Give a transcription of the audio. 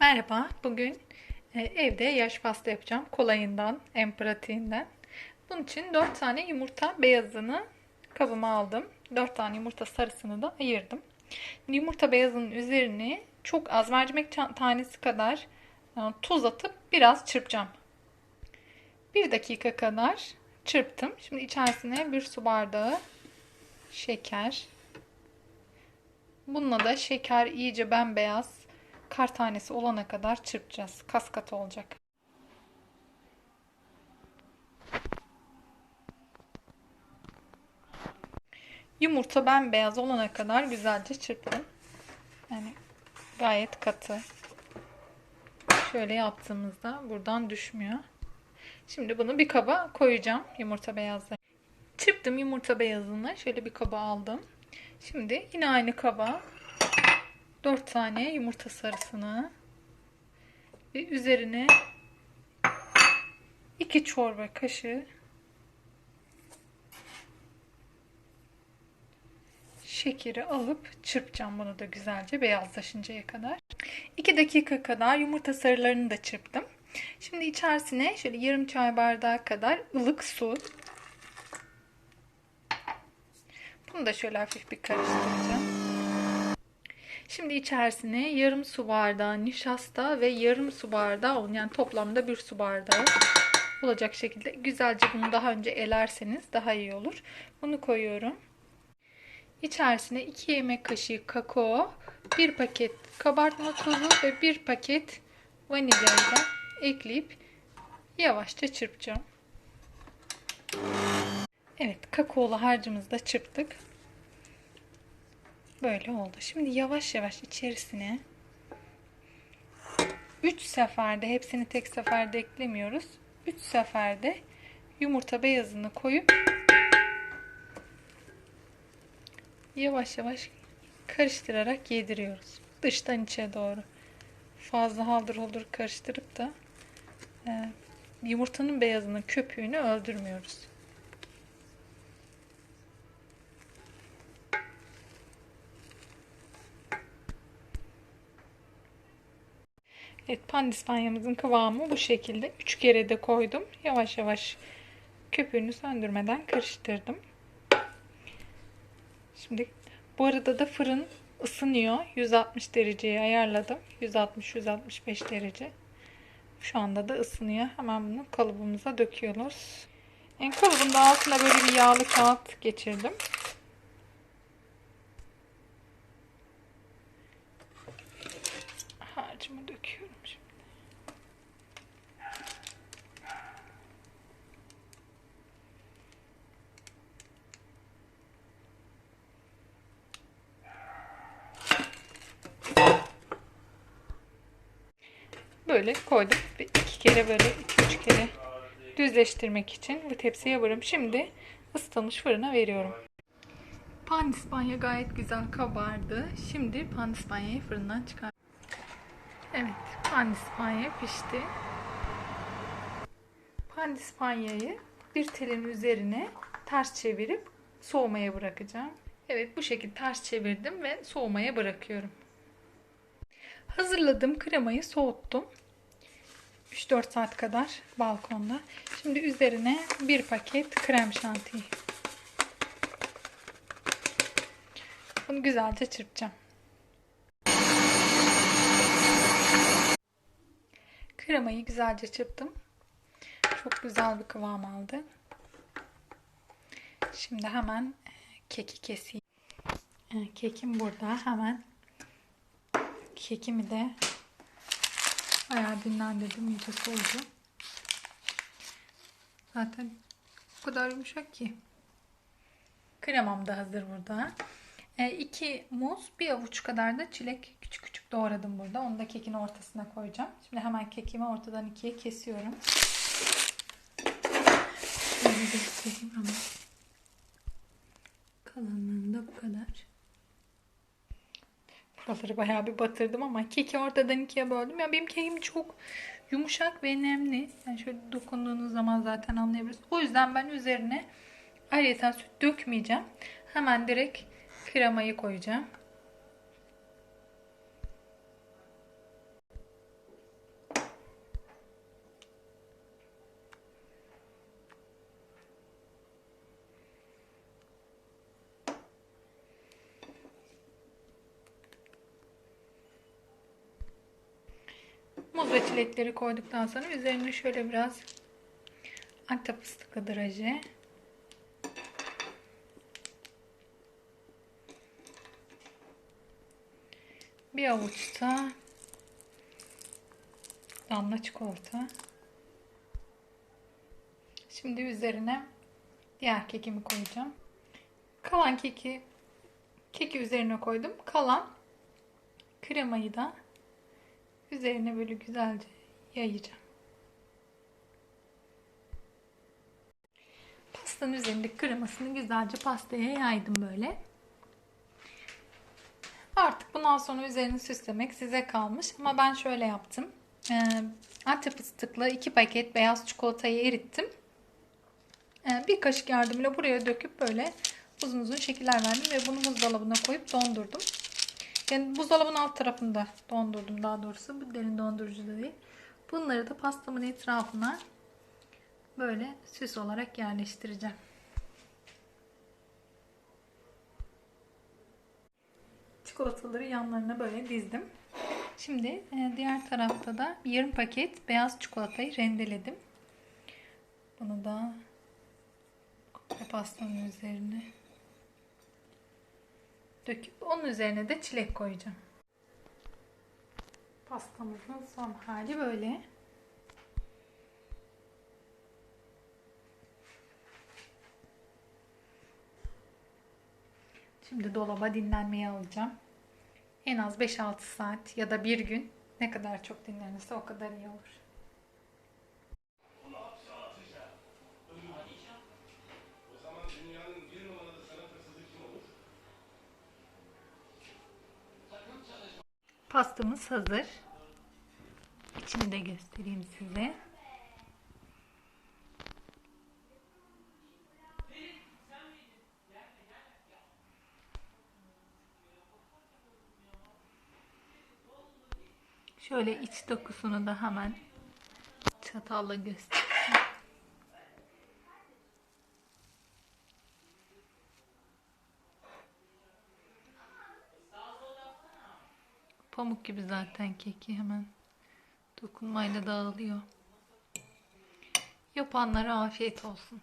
Merhaba, bugün e, evde yaş pasta yapacağım. Kolayından, en pratiğinden. Bunun için 4 tane yumurta beyazını kabıma aldım. 4 tane yumurta sarısını da ayırdım. Yumurta beyazının üzerine çok az mercimek ta- tanesi kadar e, tuz atıp biraz çırpacağım. 1 dakika kadar çırptım. Şimdi içerisine bir su bardağı şeker. Bununla da şeker iyice bembeyaz kar tanesi olana kadar çırpacağız. Kas katı olacak. Yumurta bembeyaz olana kadar güzelce çırptım. Yani gayet katı. Şöyle yaptığımızda buradan düşmüyor. Şimdi bunu bir kaba koyacağım yumurta beyazları. Çırptım yumurta beyazını. Şöyle bir kaba aldım. Şimdi yine aynı kaba 4 tane yumurta sarısını ve üzerine 2 çorba kaşığı şekeri alıp çırpacağım bunu da güzelce beyazlaşıncaya kadar. 2 dakika kadar yumurta sarılarını da çırptım. Şimdi içerisine şöyle yarım çay bardağı kadar ılık su. Bunu da şöyle hafif bir karıştıracağım. Şimdi içerisine yarım su bardağı nişasta ve yarım su bardağı un yani toplamda bir su bardağı olacak şekilde güzelce bunu daha önce elerseniz daha iyi olur. Bunu koyuyorum. İçerisine 2 yemek kaşığı kakao, 1 paket kabartma tozu ve 1 paket vanilyayı ekleyip yavaşça çırpacağım. Evet, kakaolu harcımızı da çırptık. Böyle oldu. Şimdi yavaş yavaş içerisine 3 seferde hepsini tek seferde eklemiyoruz. 3 seferde yumurta beyazını koyup yavaş yavaş karıştırarak yediriyoruz. Dıştan içe doğru. Fazla haldır haldır karıştırıp da e, yumurtanın beyazının köpüğünü öldürmüyoruz. Evet pandispanyamızın kıvamı bu şekilde. 3 kere de koydum. Yavaş yavaş köpüğünü söndürmeden karıştırdım. Şimdi bu arada da fırın ısınıyor. 160 dereceye ayarladım. 160-165 derece. Şu anda da ısınıyor. Hemen bunu kalıbımıza döküyoruz. En kalıbın da altına böyle bir yağlı kağıt geçirdim. Böyle koydum. Bir iki kere böyle iki üç kere düzleştirmek için bu tepsiye varım. Şimdi ısıtılmış fırına veriyorum. Pandispanya gayet güzel kabardı. Şimdi pandispanyayı fırından çıkar. Evet, pandispanya pişti. Pandispanyayı bir telin üzerine ters çevirip soğumaya bırakacağım. Evet, bu şekilde ters çevirdim ve soğumaya bırakıyorum. Hazırladığım kremayı soğuttum. 3-4 saat kadar balkonda. Şimdi üzerine bir paket krem şantiyi. Bunu güzelce çırpacağım. Kremayı güzelce çırptım. Çok güzel bir kıvam aldı. Şimdi hemen e, keki keseyim. E, Kekim burada. Hemen kekimi de bayağı dinlendirdim. İyice soğudu. Zaten o kadar yumuşak ki. Kremam da hazır burada. 2 muz, bir avuç kadar da çilek küçük küçük doğradım burada. Onu da kekin ortasına koyacağım. Şimdi hemen kekimi ortadan ikiye kesiyorum. Şöyle göstereyim ama kalınlığında bu kadar. Buraları bayağı bir batırdım ama keki ortadan ikiye böldüm. Ya benim kekim çok yumuşak ve nemli. Yani şöyle dokunduğunuz zaman zaten anlayabilirsiniz. O yüzden ben üzerine ayrıca süt dökmeyeceğim. Hemen direkt kremayı koyacağım. Ve çilekleri koyduktan sonra üzerine şöyle biraz antep fıstıklı draje. Bir avuçta damla çikolata. Şimdi üzerine diğer kekimi koyacağım. Kalan keki keki üzerine koydum. Kalan kremayı da üzerine böyle güzelce yayacağım. Pastanın üzerindeki kremasını güzelce pastaya yaydım böyle. Artık bundan sonra üzerini süslemek size kalmış. Ama ben şöyle yaptım. Ee, Antep fıstıklı 2 paket beyaz çikolatayı erittim. Ee, bir kaşık yardımıyla buraya döküp böyle uzun uzun şekiller verdim ve bunu buzdolabına koyup dondurdum. Yani buzdolabının alt tarafında dondurdum daha doğrusu. Bu derin dondurucuda değil. Bunları da pastamın etrafına böyle süs olarak yerleştireceğim. Çikolataları yanlarına böyle dizdim. Şimdi e, diğer tarafta da yarım paket beyaz çikolatayı rendeledim. Bunu da pastanın üzerine döküp onun üzerine de çilek koyacağım. Pastamızın son hali böyle. Şimdi dolaba dinlenmeye alacağım. En az 5-6 saat ya da bir gün ne kadar çok dinlenirse o kadar iyi olur. Pastamız hazır. İçini de göstereyim size. Şöyle iç dokusunu da hemen çatalla göstereyim. Pamuk gibi zaten keki hemen dokunmayla dağılıyor. Yapanlara afiyet olsun.